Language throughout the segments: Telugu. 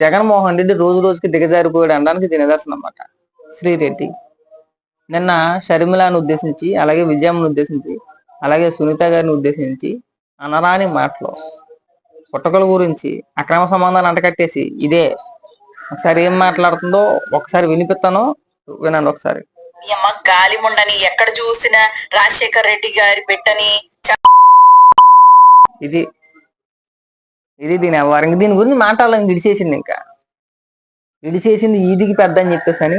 జగన్మోహన్ రెడ్డి రోజు రోజుకి దిగజారిపోయాడు అనడానికి ఇది నిదర్శనం అన్నమాట. శ్రీరెడ్డి. నిన్న షర్మిలాను ఉద్దేశించి అలాగే విజయమ్మను ఉద్దేశించి అలాగే సునీత గారిని ఉద్దేశించి అనరాని మాటలు పుట్టకల గురించి అక్రమ సంబంధాలు అంటకట్టేసి ఇదే. ఒకసారి ఏం మాట్లాడుతుందో ఒకసారి వినిపిస్తాను వినండి ఒకసారి. ఈ అమ్మ గాలి ముండని ఎక్కడ చూసినా రాజశేఖర్ రెడ్డి గారి చ- ఇది ఇది దీని వ్యవహారం దీని గురించి మాట్లాడాలని విడిచేసింది ఇంకా. విడిచేసింది ఈదికి పెద్ద అని చెప్పేసి అని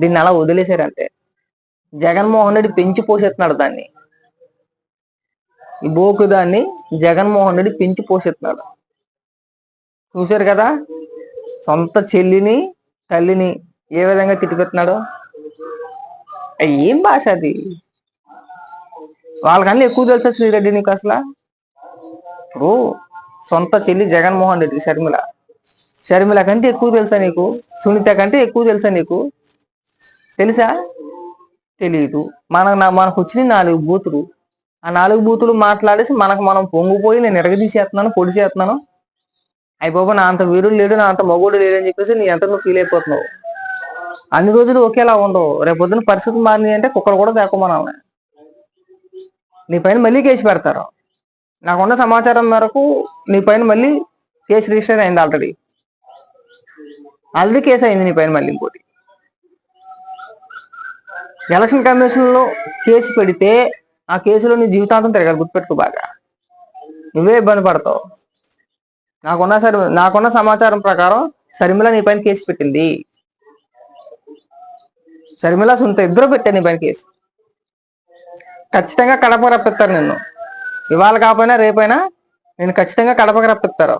దీన్ని అలా వదిలేశారు అంతే. జగన్మోహన్ రెడ్డి పెంచి పోషిస్తున్నాడు దాన్ని. ఈ బోకు దాన్ని జగన్మోహన్ రెడ్డి పెంచి పోషిస్తున్నాడు. చూశారు కదా? సొంత చెల్లిని తల్లిని ఏ విధంగా తిట్టిపెడుతున్నాడు? ఏం భాష అది? వాళ్ళకన్నా ఎక్కువ తెలుసా శ్రీరెడ్డి నీకు అసలు? ఇప్పుడు సొంత చెల్లి జగన్మోహన్ రెడ్డి షర్మిల. షర్మిల కంటే ఎక్కువ తెలుసా నీకు? సునీత కంటే ఎక్కువ తెలుసా నీకు? తెలుసా? తెలియదు మన మనకు వచ్చిన నాలుగు బూతులు. ఆ నాలుగు బూతులు మాట్లాడేసి మనకు మనం పొంగిపోయి నేను ఎరగదీసేస్తున్నాను పొడి చేస్తున్నాను అయ్యి బాబా నా అంత వీరుడు లేడు నా అంత మగోడు లేడు అని చెప్పేసి నీ ఎంత నువ్వు ఫీల్ అయిపోతున్నావు. అన్ని రోజులు ఒకేలా ఉండవు. రేపు పరిస్థితి మారినాయి అంటే కుక్కలు కూడా తేకోమనాలి నీ పైన మళ్ళీ కేసు పెడతారు. నాకున్న సమాచారం మేరకు నీ పైన మళ్ళీ కేసు రిజిస్టర్ అయింది ఆల్రెడీ. ఆల్రెడీ కేసు అయింది నీ పైన మళ్ళీ ఇంకోటి. ఎలక్షన్ కమిషన్లో కేసు పెడితే ఆ కేసులో నీ జీవితాంతం తిరగాలి గుర్తుపెట్టుకో బాగా. నువ్వే ఇబ్బంది పడతావు. నాకున్న సరి నాకున్న సమాచారం ప్రకారం శర్మిల నీ పైన కేసు పెట్టింది. శర్మిల సొంత ఇద్దరు పెట్టారు నీ పైన కేసు. ఖచ్చితంగా కడప రప్పిస్తారు నిన్ను. ఇవాళ కాకపోయినా రేపైనా నేను ఖచ్చితంగా కడపకి రప్పిస్తారు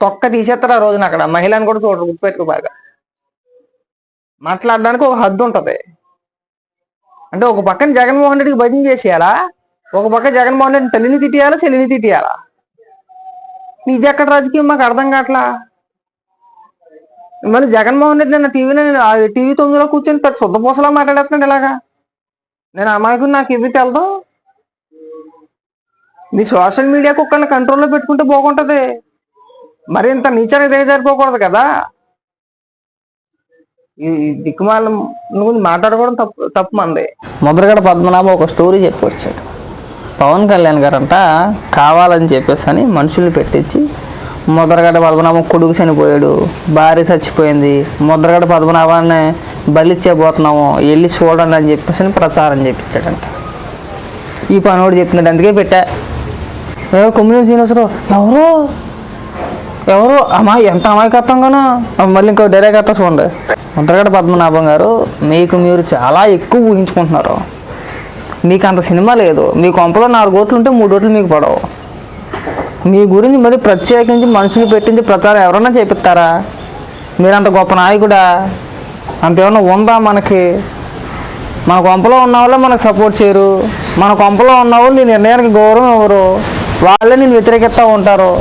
తొక్క తీసేస్తారు ఆ రోజున అక్కడ. మహిళను కూడా చూడరు గుర్తుపెట్టుకో బాగా. మాట్లాడడానికి ఒక హద్దు ఉంటుంది. అంటే ఒక పక్కన జగన్మోహన్ రెడ్డికి భజన చేసేయాలా? ఒక పక్క జగన్మోహన్ రెడ్డి తల్లిని తిట్టేయాలా చెల్లిని తిట్టేయాలా? ఇది ఎక్కడ రాజకీయం? మాకు అర్థం కావట్లా? మళ్ళీ జగన్మోహన్ రెడ్డి నిన్న టీవీలో టీవీ తొమ్మిదిలో కూర్చొని పెద్ద శుద్ధ పూసలా మాట్లాడేస్తున్నాడు ఇలాగా నేను అమాయకుని నాకు ఇవి తెలదాం. నీ సోషల్ మీడియా కుక్కల్ని కంట్రోల్లో పెట్టుకుంటే బాగుంటుంది. మరి ఇంత నీచానికి దిగజారిపోకూడదు కదా. ఈ దిక్కుమాల గురించి మాట్లాడుకోవడం తప్పు తప్పు మంది. ముద్రగడ పద్మనాభ ఒక స్టోరీ చెప్పొచ్చాడు. పవన్ కళ్యాణ్ గారంట కావాలని చెప్పేసి అని మనుషుల్ని పెట్టించి ముద్రగడ పద్మనాభం కొడుకు చనిపోయాడు భార్య చచ్చిపోయింది ముద్రగడ పద్మనాభాన్ని బలిచ్చేపోతున్నాము వెళ్ళి చూడండి అని చెప్పేసి అని ప్రచారం చెప్పించాడంట ఈ పనోడు చెప్తున్నాడు అందుకే పెట్టా. ఎవరో కొమ్మిడి శ్రీనివాసరావు ఎవరో? ఎవరు? అమ్మా ఎంత అమాయకత్వంగానో మళ్ళీ ఇంకో డైరెక్ట్ అత్త చూడండి. ముద్రగడ పద్మనాభం గారు మీకు మీరు చాలా ఎక్కువ ఊహించుకుంటున్నారు. మీకు అంత సినిమా లేదు. మీ కొంపలో నాలుగు ఓట్లు ఉంటే మూడు ఓట్లు మీకు పడవు. మీ గురించి మరి ప్రత్యేకించి మనుషులు పెట్టించి ప్రచారం ఎవరన్నా చేపిస్తారా? మీరు అంత గొప్ప నాయకుడా? అంత ఏమన్నా ఉందా మనకి? మన కొంపలో ఉన్న వాళ్ళే మనకు సపోర్ట్ చేయరు. మన కొంపలో ఉన్న వాళ్ళు నీ నిర్ణయానికి గౌరవం ఇవ్వరు వాళ్ళే నేను వ్యతిరేకిస్తూ ఉంటారు.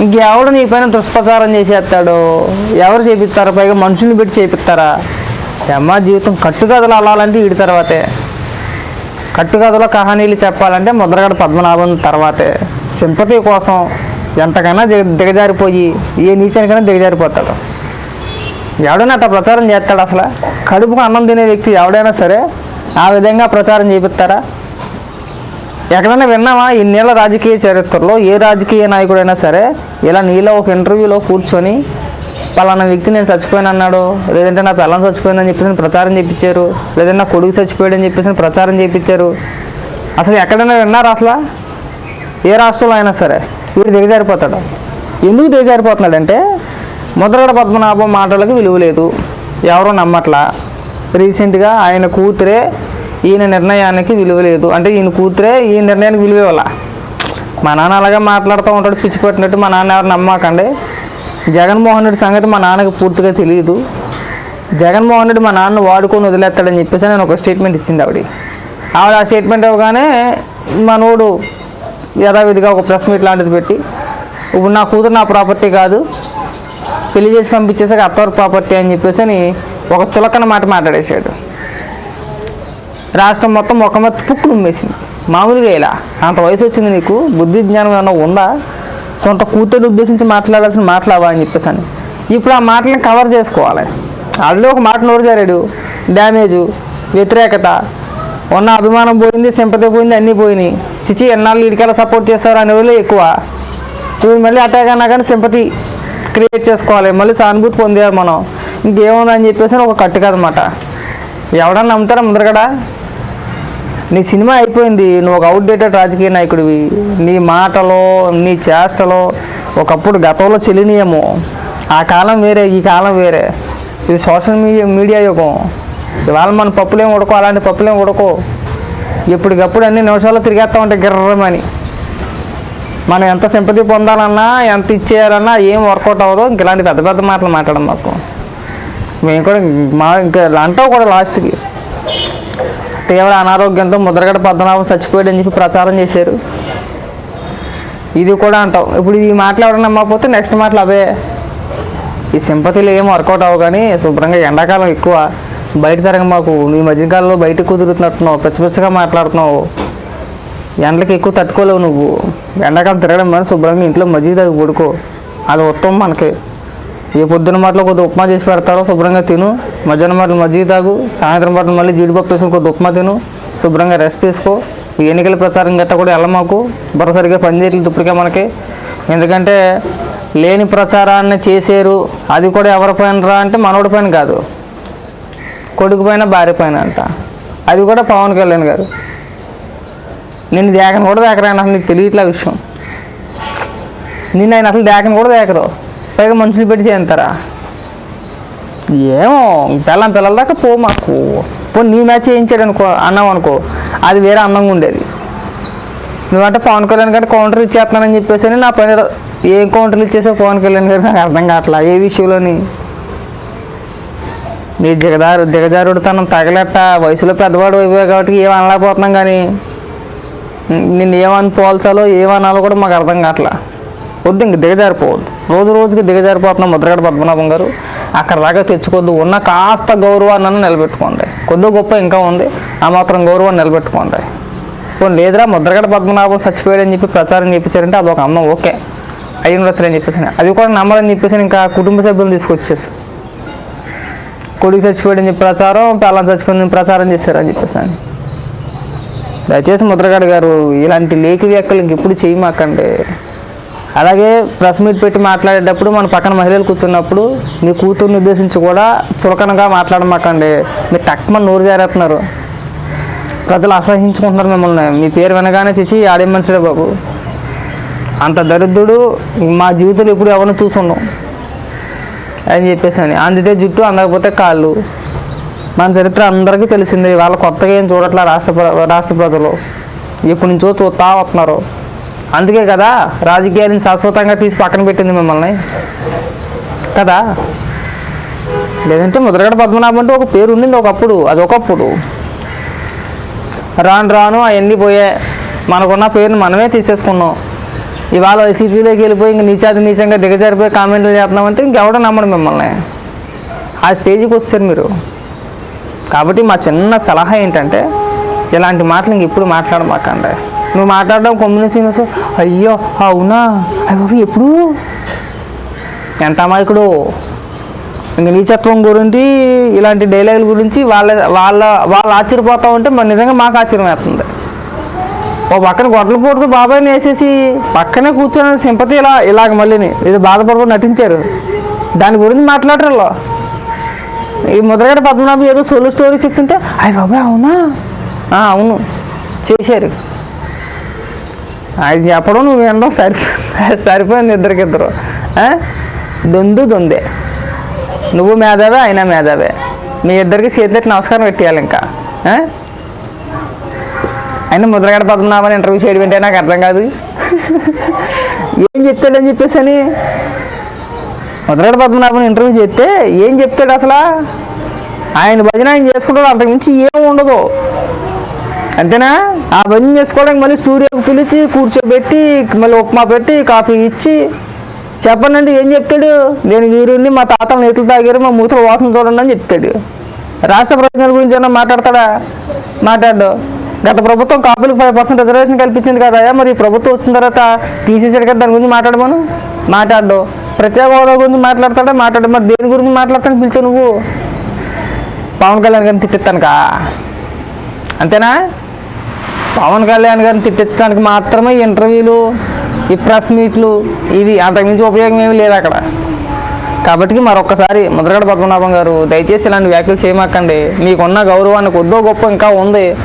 ఇంకెవడు నీ పైన దుష్ప్రచారం చేసేస్తాడు? ఎవరు చేపిస్తారు? పైగా మనుషుల్ని పెట్టి చేపిస్తారా? అమ్మ జీవితం కట్టుకథలు అల్లాలంటే వీడి తర్వాతే. కట్టుకథలో కహానీలు చెప్పాలంటే ముద్రగడ పద్మనాభం తర్వాతే. సింపతి కోసం ఎంతకైనా దిగ- దిగజారిపోయి ఏ నీచానికైనా దిగజారిపోతాడు. ఎవడైనా అట్లా ప్రచారం చేస్తాడు అసలు? కడుపుకు అన్నం తినే వ్యక్తి ఎవడైనా సరే ఆ విధంగా ప్రచారం చేపిస్తారా? ఎక్కడైనా విన్నావా? ఇన్నేళ్ళ రాజకీయ చరిత్రలో ఏ రాజకీయ నాయకుడైనా సరే ఇలా నీలో ఒక ఇంటర్వ్యూలో కూర్చొని పలానా వ్యక్తి నేను చచ్చిపోయాను అన్నాడు. లేదంటే నా పిల్లలు చచ్చిపోయిందని చెప్పేసి ప్రచారం చేయించారు లేదంటే నా కొడుకు చచ్చిపోయాడని చెప్పేసి ప్రచారం చేయించారు అసలు ఎక్కడైనా విన్నారా అసలు? ఏ రాష్ట్రంలో అయినా సరే. వీడు దిగజారిపోతాడు. ఎందుకు దిగజారిపోతున్నాడంటే ముద్రగడ పద్మనాభం మాటలకు విలువ లేదు. ఎవరో నమ్మట్లా. రీసెంట్గా ఆయన కూతురే ఈయన నిర్ణయానికి విలువ లేదు. అంటే ఈయన కూతురే ఈ నిర్ణయానికి విలువ ఇవ్వాల? మా నాన్న అలాగే మాట్లాడుతూ ఉంటాడు పిచ్చి పెట్టినట్టు. మా నాన్న ఎవరు నమ్మకండి. జగన్మోహన్ రెడ్డి సంగతి మా నాన్నకి పూర్తిగా తెలియదు. జగన్మోహన్ రెడ్డి మా నాన్న వాడుకొని వదిలేస్తాడని చెప్పేసి నేను ఒక స్టేట్మెంట్ ఇచ్చింది ఆవిడ. ఆవిడ ఆ స్టేట్మెంట్ ఇవ్వగానే మనోడు యథావిధిగా ఒక ప్రెస్ మీట్ లాంటిది పెట్టి ఇప్పుడు నా కూతురు నా ప్రాపర్టీ కాదు. పెళ్ళి చేసి పంపించేసాక అత్తవారి ప్రాపర్టీ అని చెప్పేసి అని ఒక చులకన మాట మాట్లాడేశాడు. రాష్ట్రం మొత్తం ఒక మొత్తం పుక్కులు ఉమ్మేసింది. మామూలుగా ఇలా. అంత వయసు వచ్చింది నీకు? బుద్ధి జ్ఞానం ఏమైనా ఉందా? సొంత కూతురు ఉద్దేశించి మాట్లాడాల్సిన మాట్లావా అని చెప్పేసి అని ఇప్పుడు ఆ మాటలను కవర్ చేసుకోవాలి. ఆల్రెడీ ఒక మాట నోరు జారాడు. డ్యామేజు వ్యతిరేకత ఉన్న అభిమానం పోయింది సింపతి పోయింది అన్నీ పోయినాయి. చిచి ఎన్నాళ్ళు వీడికెలా సపోర్ట్ చేస్తారు అనే వాళ్ళే ఎక్కువ. ఇప్పుడు మళ్ళీ అటాక్ అన్నా కానీ సింపతి క్రియేట్ చేసుకోవాలి. మళ్ళీ సానుభూతి పొందేయాలి మనం. ఇంకేముందని చెప్పేసి ఒక కట్టు కదన్నమాట ఎవడన్నా నమ్ముతారా ముందరగడా? నీ సినిమా అయిపోయింది నువ్వు ఒక అవుట్డేటెడ్ రాజకీయ నాయకుడివి. నీ మాటలో నీ చేష్టలో ఒకప్పుడు గతంలో చెల్లినయేమో ఆ కాలం వేరే ఈ కాలం వేరే. ఇది సోషల్ మీడియా మీడియా యుగం. ఇవాళ మన పప్పులేం ఉడకో అలాంటి పప్పులేం ఉడకో. ఎప్పటికప్పుడు అన్ని నిమిషాల్లో తిరిగేస్తా ఉంటాయి గిర్రమని. మనం ఎంత సింపతి పొందాలన్నా ఎంత ఇచ్చేయాలన్నా ఏం వర్కౌట్ అవ్వదో ఇంక ఇలాంటి పెద్ద పెద్ద మాటలు మాట్లాడడం మాకు. మేము కూడా మా ఇంకా అంటావు కూడా లాస్ట్కి. తీవ్ర అనారోగ్యంతో ముద్రగడ పద్మనాభం చచ్చిపోయాడు అని చెప్పి ప్రచారం చేశారు. ఇది కూడా అంటావు. ఇప్పుడు ఈ మాటలు ఎవరైనా నమ్మకపోతే నెక్స్ట్ మాటలు అవే. ఈ సింపతిలు ఏం వర్కౌట్ అవ్వు కానీ శుభ్రంగా ఎండాకాలం ఎక్కువ. బయట తరగ మాకు. నీ మధ్యకాలంలో బయట కుదురుతున్నట్టున్నావు. పిచ్చపిచ్చగా మాట్లాడుతున్నావు. ఎండలకి ఎక్కువ తట్టుకోలేవు నువ్వు. ఎండాకాలం తిరగడం కానీ శుభ్రంగా ఇంట్లో మజ్జిగ దగ్గర పడుకో. అది ఉత్తమం మనకి. ఈ పొద్దున్న మాటలో కొద్ది ఉప్మా చేసి పెడతారో శుభ్రంగా తిను. మధ్యాహ్నం మాటలు మజ్జిగ తాగు. సాయంత్రం మాటలు మళ్ళీ జీడిపప్పు వేసుకుని కొద్ది ఉప్మా తిను. శుభ్రంగా రెస్ట్ తీసుకో. ఈ ఎన్నికల ప్రచారం గట్టా కూడా వెళ్ళమాకు. బరసరిగా పనిచేయట్లేదు ఇప్పటికే మనకి. ఎందుకంటే లేని ప్రచారాన్ని చేశారు అది కూడా ఎవరి పైన రా అంటే మనోడి పైన కాదు. కొడుకు పైన భార్య పైన అంట. అది కూడా పవన్ కళ్యాణ్ గారు. నేను దేకను కూడా దేకరా అసలు నీకు తెలియట్లే విషయం. నిన్ను ఆయన అసలు దేకను కూడా దేకరావు పైగా మనుషులు పెట్టి చేయంతారా? ఏమో పిల్లం పిల్లల దాకా పో మాకు. పో నీ మ్యాచ్ చేయించాడు అనుకో అన్నాం అనుకో అది వేరే అందంగా ఉండేది. నువ్వంటే పవన్ కళ్యాణ్ గారు కౌంటర్ ఇచ్చేస్తున్నానని చెప్పేసి నా పని ఏం కౌంటర్లు ఇచ్చేసావు పవన్ కళ్యాణ్ గారు నాకు అర్థం కావట్లా ఏ విషయంలోని? నీ దిగజారు దిగజారుడు తనం తగలెట్ట వయసులో పెద్దవాడు అయిపోయావు కాబట్టి ఏం అనలేకపోతున్నాం కానీ నిన్ను ఏమని పోల్చాలో ఏమనాలో కూడా మాకు అర్థం కావట్లా. వద్దు ఇంక దిగజారిపోవద్దు. రోజు రోజుకి దిగజారిపోతున్నాం ముద్రగడ పద్మనాభం గారు అక్కడ దాకా తెచ్చుకోద్దు ఉన్న కాస్త గౌరవాన్ని నిలబెట్టుకోండి. కొద్ది గొప్ప ఇంకా ఉంది. ఆ మాత్రం గౌరవాన్ని నిలబెట్టుకోండి. పోనీ లేదురా ముద్రగడ పద్మనాభం చచ్చిపోయాడని చెప్పి ప్రచారం చేయించారంటే అదొక అమ్మ ఓకే. అయ్యి ఉండొచ్చులని చెప్పేసి. అది కూడా నమ్మరని చెప్పేసి ఇంకా కుటుంబ సభ్యులను తీసుకొచ్చేసి కొడుకు చచ్చిపోయాడని చెప్పి ప్రచారం పిల్లలు చచ్చిపోయిందని ప్రచారం చేశారని చెప్పేసి. అని దయచేసి ముద్రగడ గారు ఇలాంటి లేఖి వ్యాఖ్యలు ఇంకెప్పుడు చేయమాకండి. అలాగే ప్రెస్ మీట్ పెట్టి మాట్లాడేటప్పుడు మన పక్కన మహిళలు కూర్చున్నప్పుడు మీ కూతుర్ని ఉద్దేశించి కూడా చులకనగా మాట్లాడమాకండి. మీరు తక్కువ నోరు జారేస్తున్నారు ప్రజలు అసహించుకుంటున్నారు మిమ్మల్ని. మీ పేరు వినగానే చిచి ఆడే మనిషిరే బాబు. అంత దరిద్రుడు మా జీవితంలో ఎప్పుడు ఎవరిని చూసున్నాం అని చెప్పేసి అని అందితే జుట్టు అందకపోతే కాళ్ళు. మన చరిత్ర అందరికీ తెలిసిందే. వాళ్ళ కొత్తగా ఏం చూడట్లే రాష్ట్ర ప్ర- రాష్ట్ర ప్రజలు. ఎప్పటి నుంచో చూస్తా వస్తున్నారు. అందుకే కదా రాజకీయాలను శాశ్వతంగా తీసి పక్కన పెట్టింది మిమ్మల్ని. కదా? లేదంటే ముద్రగడ పద్మనాభం అంటే ఒక పేరు ఉండింది ఒకప్పుడు అది ఒకప్పుడు. రాను రాను అవన్నీ పోయాయి మనకున్న పేరుని మనమే తీసేసుకున్నాం. ఇవాళ వైసీపీలోకి వెళ్ళిపోయి ఇంక నీచాది నీచంగా దిగజారిపోయి కామెంట్లు చేస్తున్నామంటే ఇంకెవడో నమ్మడు మిమ్మల్ని. ఆ స్టేజ్కి వస్తారు మీరు. కాబట్టి మా చిన్న సలహా ఏంటంటే ఇలాంటి మాటలు ఇంక ఇప్పుడు మాట్లాడమాకండి. నువ్వు మాట్లాడడం కమ్యూనిటీ అయ్యో అవునా? అయ్యో ఎప్పుడు? ఎంత అమాయకుడు. ఇంక నీచత్వం గురించి ఇలాంటి డైలాగుల గురించి వాళ్ళ వాళ్ళ వాళ్ళు ఆశ్చర్యపోతా ఉంటే మరి నిజంగా మాకు ఆశ్చర్యం వేస్తుంది. ఓ పక్కన గొడ్డలు పూటతో బాబాయ్ని వేసేసి పక్కనే కూర్చొని సింపతి ఇలా ఇలాగ మళ్ళీని ఇది బాధపడకుండా నటించారు. దాని గురించి మాట్లాడరు ఈ ముద్రగడ పద్మనాభం ఏదో సోలో స్టోరీ చెప్తుంటే అయ్యి బాబాయ్ అవునా? అవును. చేశారు. ఆయన చెప్పడం నువ్వు వినడం సరిపో సరిపోయింది ఇద్దరికిద్దరు దొందు దొందే. నువ్వు మేధావే అయినా మేధావే. మీ ఇద్దరికి చేతిలో నమస్కారం పెట్టేయాలి ఇంకా. ఆయన ముద్రగడ పద్మనాభని ఇంటర్వ్యూ చేయడం అంటే నాకు అర్థం కాదు. ఏం చెప్తాడని చెప్పేసి అని ముద్రగడ పద్మనాభని ఇంటర్వ్యూ చేస్తే ఏం చెప్తాడు అసలు? ఆయన భజన ఆయన చేసుకుంటాడు అంతకుమించి ఏం ఉండదు. అంతేనా? ఆ చేసుకోవడానికి మళ్ళీ స్టూడియోకి పిలిచి కూర్చోబెట్టి మళ్ళీ ఉప్మా పెట్టి కాఫీ ఇచ్చి చెప్పనండి ఏం చెప్తాడు? నేను వీరుని మా తాతల నేతలు తాగారు మా మూతలు వాసన చూడండి అని చెప్తాడు. రాష్ట్ర ప్రయోజనాల గురించి ఏమన్నా మాట్లాడతాడా? మాట్లాడు. గత ప్రభుత్వం కాపులకు ఫైవ్ పర్సెంట్ రిజర్వేషన్ కల్పించింది కదా మరి ప్రభుత్వం వచ్చిన తర్వాత తీసేసాడు కదా దాని గురించి మాట్లాడమను? మాట్లాడు. ప్రత్యేక హోదా గురించి మాట్లాడతాడా? మాట్లాడు. మరి దేని గురించి మాట్లాడతాను పిలిచావు నువ్వు. పవన్ కళ్యాణ్ గారిని తిట్టిస్తానుకా అంతేనా? పవన్ కళ్యాణ్ గారిని తిట్టించడానికి మాత్రమే ఇంటర్వ్యూలు ఈ ప్రెస్ మీట్లు ఇవి అంతకుమించి ఉపయోగం ఏమీ లేదు అక్కడ. కాబట్టి మరొకసారి ముద్రగడ పద్మనాభం గారు దయచేసి ఇలాంటి వ్యాఖ్యలు చేయమాకండి. మీకున్న గౌరవానికి కొద్దో గొప్ప ఇంకా ఉంది.